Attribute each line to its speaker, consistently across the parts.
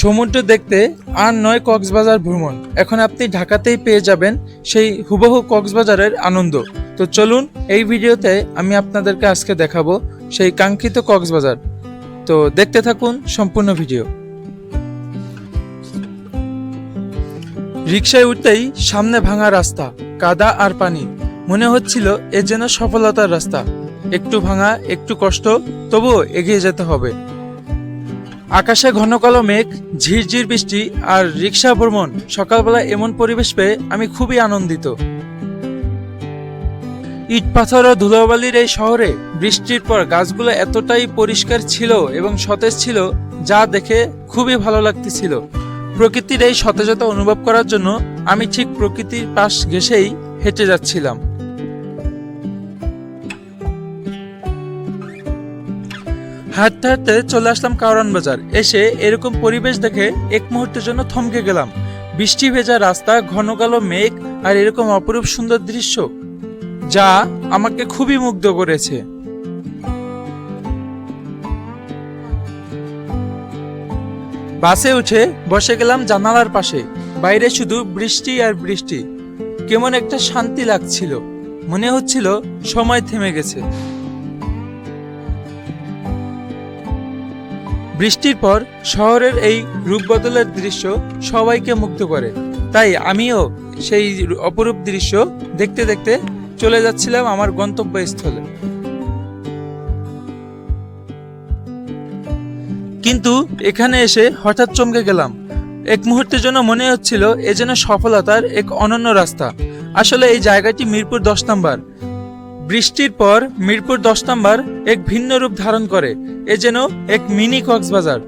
Speaker 1: সমুদ্র দেখতে আর নয় কক্সবাজার ভ্রমণ। এখন আপনি ঢাকাতেই পেয়ে যাবেন সেই হুবহু কক্সবাজারের আনন্দ। তো চলুন, এই ভিডিওতে আমি আপনাদেরকে আজকে দেখাবো সেই কাঙ্ক্ষিত কক্সবাজার। তো দেখতে থাকুন সম্পূর্ণ ভিডিও। রিক্সায় উঠতেই সামনে ভাঙা রাস্তা, কাদা আর পানি। মনে হচ্ছিল এ যেন সফলতার রাস্তা। একটু ভাঙা, একটু কষ্ট, তবুও এগিয়ে যেতে হবে। আকাশে ঘন কালো মেঘ, ঝিরঝির বৃষ্টি আর রিক্সা ভ্রমণ, সকালবেলা এমন পরিবেশ পেয়ে আমি খুবই আনন্দিত। ইট পাথর ও ধুলোবালির এই শহরে বৃষ্টির পর গাছগুলো এতটাই পরিষ্কার ছিল এবং সতেজ ছিল যা দেখে খুবই ভালো লাগতেছিল। প্রকৃতির এই সতেজতা অনুভব করার জন্য আমি ঠিক প্রকৃতির পাশ ঘেসেই হেঁটে যাচ্ছিলাম। হাঁটতে হাঁটতে চলে আসলাম কাউরান বাজার। এসে এরকম পরিবেশ দেখে এক মুহূর্তের জন্য থমকে গেলাম। বৃষ্টি ভেজা রাস্তা, ঘন কালো মেঘ আর এরকম অপরূপ সুন্দর দৃশ্য যা আমাকে খুবই মুগ্ধ করেছে। বাসে উঠে বসে গেলাম জানালার পাশে। বাইরে শুধু বৃষ্টি আর বৃষ্টি। কেমন একটা শান্তি লাগছিল। মনে হচ্ছিল সময় থেমে গেছে। বৃষ্টির পর শহরের এই রূপ বদলের দৃশ্য সবাইকে মুগ্ধ করে। তাই আমিও সেই অপরূপ দৃশ্য দেখতে দেখতে চলে যাচ্ছিলাম আমার গন্তব্যস্থলে। কিন্তু এখানে এসে হঠাৎ চমকে গেলাম। এক মুহূর্তের জন্য মনে হচ্ছিল এ যেন সফলতার এক অনন্য রাস্তা। আসলে এই জায়গাটি মিরপুর দশ নম্বর। বৃষ্টির পর মিরপুর দশ নম্বর এক ভিন্ন রূপ ধারণ করে, এ যেন এক মিনি কক্সবাজার।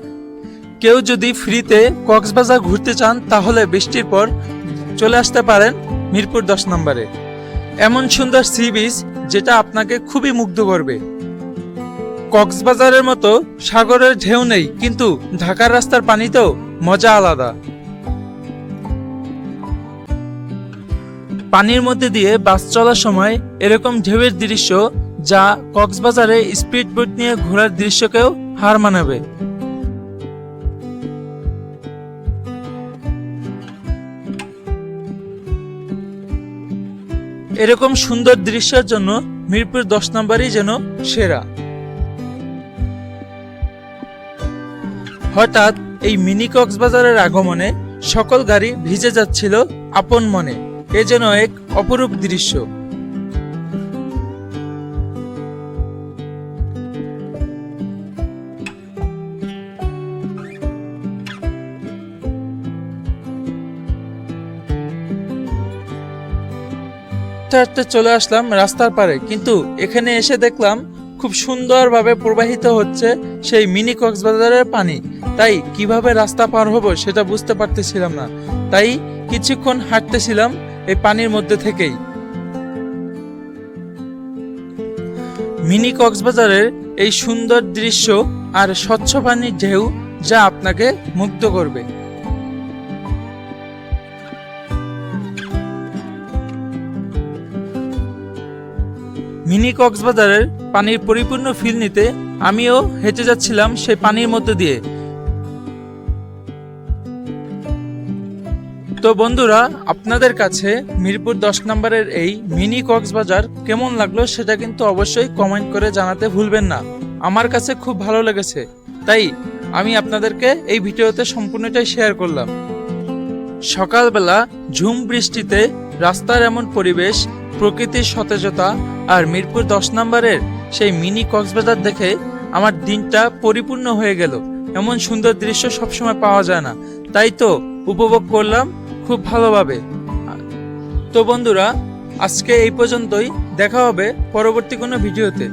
Speaker 1: কেউ যদি ফ্রিতে কক্সবাজার ঘুরতে চান, তাহলে বৃষ্টির পর চলে আসতে পারেন মিরপুর দশ নম্বরে। এমন সুন্দর সি বিচ যেটা আপনাকে খুবই মুগ্ধ করবে। কক্সবাজারের মতো সাগরের ঢেউ নেই, কিন্তু ঢাকার রাস্তার পানিতেও মজা আলাদা। পানির মধ্যে দিয়ে বাস চলার সময় এরকম ঢেউয়ের দৃশ্য যা কক্সবাজারে স্পিড বোট নিয়ে ঘোরার দৃশ্যকেও হার মানাবে। এরকম সুন্দর দৃশ্যের জন্য মিরপুর দশ নম্বরই যেন সেরা। হঠাৎ এই মিনি কক্সবাজারের আগমনে সকল গাড়ি ভিজে যাচ্ছিল আপন মনে। এ যেন এক অপরূপ দৃশ্য। হাঁটতে চলে আসলাম রাস্তার পারে কিন্তু এখানে এসে দেখলাম খুব সুন্দরভাবে প্রবাহিত হচ্ছে সেই মিনি কক্সবাজারের পানি। তাই কীভাবে রাস্তা পার হব সেটা বুঝতে পারতেছিলাম না। তাই কিছুক্ষণ হাঁটতেছিলাম এই মধ্যে থেকেই। মিনি কক্সবাজারের এই সুন্দর দৃশ্য আর স্বচ্ছ পানির ঢেউ যা আপনাকে মুগ্ধ করবে। মিনি কক্সবাজারের পানির পরিপূর্ণ ফিল নিতে আমিও হেঁটে যাচ্ছিলাম সেই পানির মধ্যে দিয়ে। তো বন্ধুরা, আপনাদের কাছে মিরপুর দশ নম্বরের এই মিনি কক্সবাজার কেমন লাগল সেটা কিন্তু অবশ্যই কমেন্ট করে জানাতে ভুলবেন না। আমার কাছে খুব ভালো লেগেছে। তাই আমি আপনাদেরকে এই ভিডিওতে সম্পূর্ণটাই শেয়ার করলাম। সকালবেলা ঝুম বৃষ্টিতে রাস্তার এমন পরিবেশ, প্রকৃতির সতেজতা আর মিরপুর দশ নম্বরের সেই মিনি কক্সবাজার দেখে আমার দিনটা পরিপূর্ণ হয়ে গেল। এমন সুন্দর দৃশ্য সবসময় পাওয়া যায় না। তাই তো উপভোগ করলাম খুব ভালোভাবে। তো বন্ধুরা আজকে এই পর্যন্তই। দেখা হবে পরবর্তী কোনো ভিডিওতে।